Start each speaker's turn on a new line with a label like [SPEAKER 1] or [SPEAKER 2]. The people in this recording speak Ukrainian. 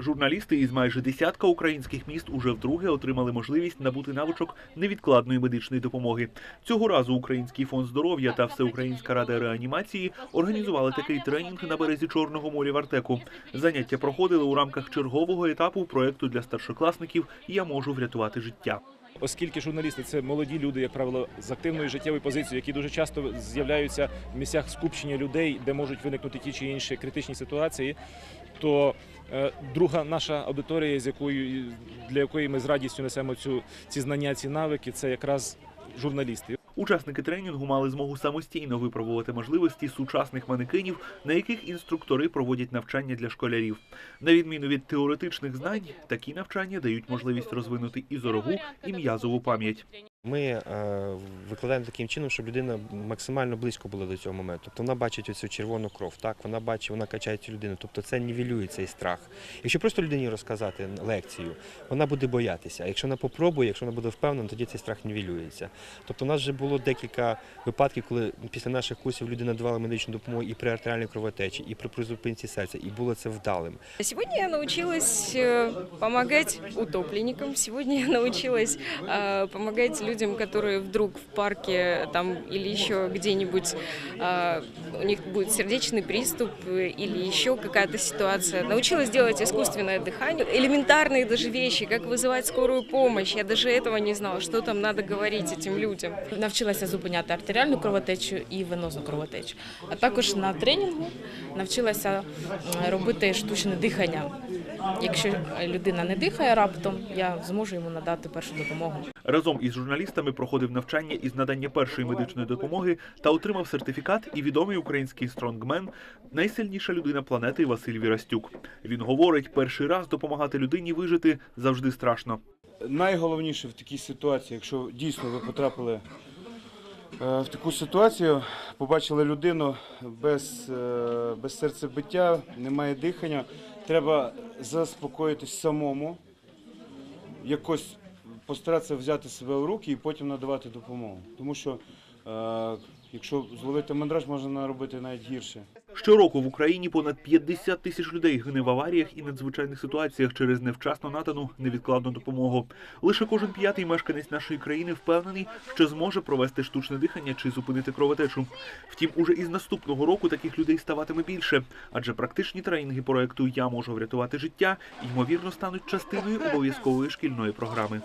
[SPEAKER 1] Журналісти із майже десятка українських міст уже вдруге отримали можливість набути навичок невідкладної медичної допомоги. Цього разу Український фонд здоров'я та Всеукраїнська рада реанімації організували такий тренінг на березі Чорного моря в Артеку. Заняття проходили у рамках чергового етапу проекту для старшокласників Я можу врятувати життя.
[SPEAKER 2] Оскільки журналісти це молоді люди, як правило, з активною життєвою позицією, які дуже часто з'являються в місцях скупчення людей, де можуть виникнути ті чи інші критичні ситуації, то е, друга наша аудиторія, з якою для якої ми з радістю несемо цю ці знання, ці навики, це якраз журналісти.
[SPEAKER 1] Учасники тренінгу мали змогу самостійно випробувати можливості сучасних манекенів, на яких інструктори проводять навчання для школярів. На відміну від теоретичних знань, такі навчання дають можливість розвинути і зорову, і м'язову пам'ять.
[SPEAKER 3] Ми е, викладаємо таким чином, щоб людина максимально близько була до цього моменту. Тобто вона бачить оцю червону кров, так вона бачить, вона качає цю людину. Тобто це нівелює цей страх. Якщо просто людині розказати лекцію, вона буде боятися. А якщо вона попробує, якщо вона буде впевнена, тоді цей страх нівелюється. Тобто, у нас вже було декілька випадків, коли після наших курсів людина давала медичну допомогу і при артеріальній кровотечі, і при призупинці серця, і було це вдалим.
[SPEAKER 4] Сегодня я научилась э, помогать утопленникам. Сегодня я научилась э, помогать людям, которые вдруг в парке там или еще где-нибудь э, у них будет сердечный приступ э, или еще какая-то ситуация. Научилась делать искусственное дыхание, элементарные даже вещи, как вызывать скорую помощь. Я даже этого не знала, что там надо говорить этим людям.
[SPEAKER 5] Навчилася зупиняти артеріальну кровотечу і венозну кровотечу. А також на тренінгу навчилася робити штучне дихання. Якщо людина не дихає раптом, я зможу йому надати першу допомогу.
[SPEAKER 1] Разом із журналістами проходив навчання із надання першої медичної допомоги та отримав сертифікат і відомий український стронгмен, найсильніша людина планети Василь Вірастюк. Він говорить, перший раз допомагати людині вижити завжди страшно.
[SPEAKER 6] Найголовніше в такій ситуації, якщо дійсно ви потрапили е, в таку ситуацію, побачили людину без, е, без серцебиття, немає дихання, треба заспокоїтись самому, якось постаратися взяти себе в руки і потім надавати допомогу. Тому що е, якщо зловити мандраж, можна наробити навіть гірше.
[SPEAKER 1] Щороку в Україні понад 50 тисяч людей гине в аваріях і надзвичайних ситуаціях через невчасно надану невідкладну допомогу. Лише кожен п'ятий мешканець нашої країни впевнений, що зможе провести штучне дихання чи зупинити кровотечу. Втім, уже із наступного року таких людей ставатиме більше, адже практичні тренінги проекту Я можу врятувати життя ймовірно стануть частиною обов'язкової шкільної програми.